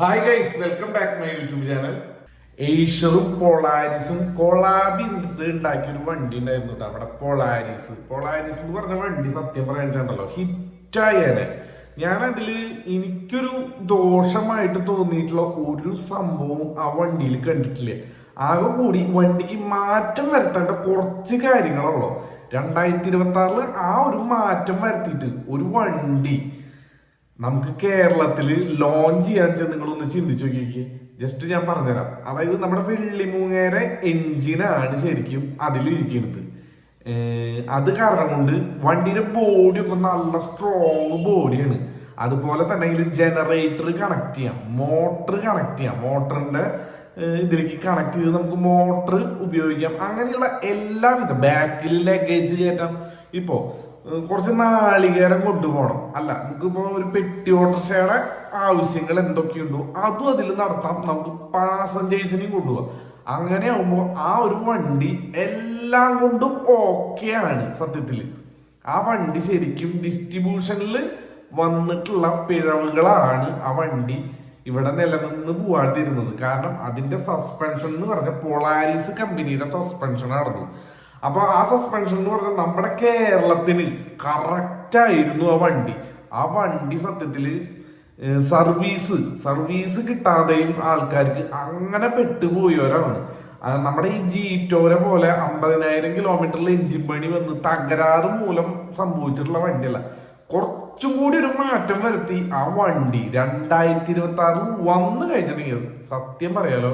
Hi guys welcome back my YouTube channel ഏഷ്യറും പൊളാരിസും കൊളാബി ഉണ്ടാക്കിയ ഒരു വണ്ടി ഉണ്ടായിരുന്നു അവിടെ പൊളാരിസ് പൊളാരിസ് എന്ന് പറഞ്ഞ വണ്ടി സത്യം പറയാനുണ്ടല്ലോ ഹിറ്റായേനെ അതിൽ എനിക്കൊരു ദോഷമായിട്ട് തോന്നിയിട്ടുള്ള ഒരു സംഭവം ആ വണ്ടിയിൽ കണ്ടിട്ടില്ല? ആകെ കൂടി വണ്ടിക്ക് മാറ്റം വരുത്തേണ്ട കുറച്ച് കാര്യങ്ങളുള്ളൂ രണ്ടായിരത്തി ഇരുപത്തി ആറിൽ ആ ഒരു മാറ്റം വരുത്തിയിട്ട് ഒരു വണ്ടി നമുക്ക് കേരളത്തിൽ ലോഞ്ച് ചെയ്യാൻ വെച്ചാൽ നിങ്ങളൊന്ന് ചിന്തിച്ചു നോക്കിയേക്ക്. ജസ്റ്റ് ഞാൻ പറഞ്ഞുതരാം. അതായത് നമ്മുടെ വെള്ളിമൂങ്ങേരെ എഞ്ചിനാണ് ശരിക്കും അതിലിരിക്കുന്നത് അത് കാരണം കൊണ്ട് വണ്ടിയുടെ ബോഡി ഒക്കെ നല്ല സ്ട്രോങ് ബോഡിയാണ് അതുപോലെ തന്നെ ഇതിൽ ജനറേറ്റർ കണക്ട് ചെയ്യാം മോട്ടർ കണക്ട് ചെയ്യാം. മോട്ടറിന്റെ ഇതിലേക്ക് കണക്ട് ചെയ്ത് നമുക്ക് മോട്ടർ ഉപയോഗിക്കാം. അങ്ങനെയുള്ള എല്ലാവിധ ബാക്കിൽ ലഗേജ് കയറ്റാം. ഇപ്പോൾ കുറച്ച് നാളികേരം കൊണ്ടുപോകണം. അല്ല നമുക്കിപ്പോൾ ഒരു പെട്ടി ഓട്ടർഷയുടെ ആവശ്യങ്ങൾ എന്തൊക്കെയുണ്ടോ അതും അതിൽ നടത്താം. നമുക്ക് പാസഞ്ചേഴ്സിനെയും കൊണ്ടുപോകാം. അങ്ങനെ ആവുമ്പോൾ ആ ഒരു വണ്ടി എല്ലാം കൊണ്ടും ഓക്കെയാണ് സത്യത്തിൽ ആ വണ്ടി ശരിക്കും ഡിസ്ട്രിബ്യൂഷനിൽ വന്നിട്ടുള്ള പിഴവുകളാണ് ആ വണ്ടി. ഇവിടെ നിലനിന്ന് പോവാതിരുന്നത് കാരണം അതിന്റെ സസ്പെൻഷൻ എന്ന് പറഞ്ഞ പോളാരിസ് കമ്പനിയുടെ സസ്പെൻഷൻ നടന്നു അപ്പൊ ആ സസ്പെൻഷൻ എന്ന് പറഞ്ഞാൽ നമ്മുടെ കേരളത്തിന് കറക്റ്റ് ആയിരുന്നു ആ വണ്ടി. ആ വണ്ടി സത്യത്തിൽ സർവീസ് സർവീസ് കിട്ടാതെയും ആൾക്കാർക്ക് അങ്ങനെ പെട്ടുപോയവരാണ് നമ്മുടെ ഈ ജീറ്റോരെ പോലെ അമ്പതിനായിരം കിലോമീറ്ററിൽ എഞ്ചിൻ പണി വന്ന് തകരാറ് മൂലം സംഭവിച്ചിട്ടുള്ള വണ്ടിയല്ല. കുറച്ചും കൂടി ഒരു മാറ്റം വരുത്തി ആ വണ്ടി രണ്ടായിരത്തി ഇരുപത്തി ആറിൽ വന്നു കഴിഞ്ഞിട്ടുണ്ടെങ്കിൽ സത്യം പറയാലോ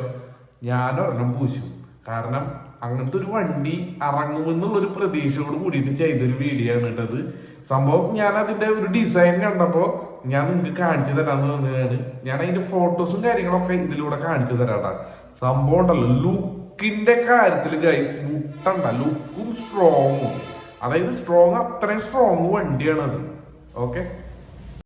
ഞാൻ ഒരെണ്ണം പൂശു. കാരണം അങ്ങനത്തെ ഒരു വണ്ടി ഇറങ്ങുമെന്നുള്ള ഒരു പ്രതീക്ഷയോട് കൂടിയിട്ട് ചെയ്തൊരു വീഡിയോ ആണ് കേട്ടത് സംഭവം ഞാൻ അതിന്റെ ഒരു ഡിസൈൻ കണ്ടപ്പോൾ ഞാൻ നിങ്ങൾക്ക് കാണിച്ചു തരാന്ന് പറഞ്ഞതാണ്. ഞാൻ അതിന്റെ ഫോട്ടോസും കാര്യങ്ങളൊക്കെ ഇതിലൂടെ കാണിച്ചു തരാട്ടാ. സംഭവം ഉണ്ടല്ലോ ലുക്കിന്റെ കാര്യത്തിൽ ഗൈസ് മുട്ടണ്ട ലുക്കും സ്ട്രോങ്ങും അതായത് സ്ട്രോങ് അത്രയും സ്ട്രോങ് വണ്ടിയാണ് അത് ഓക്കെ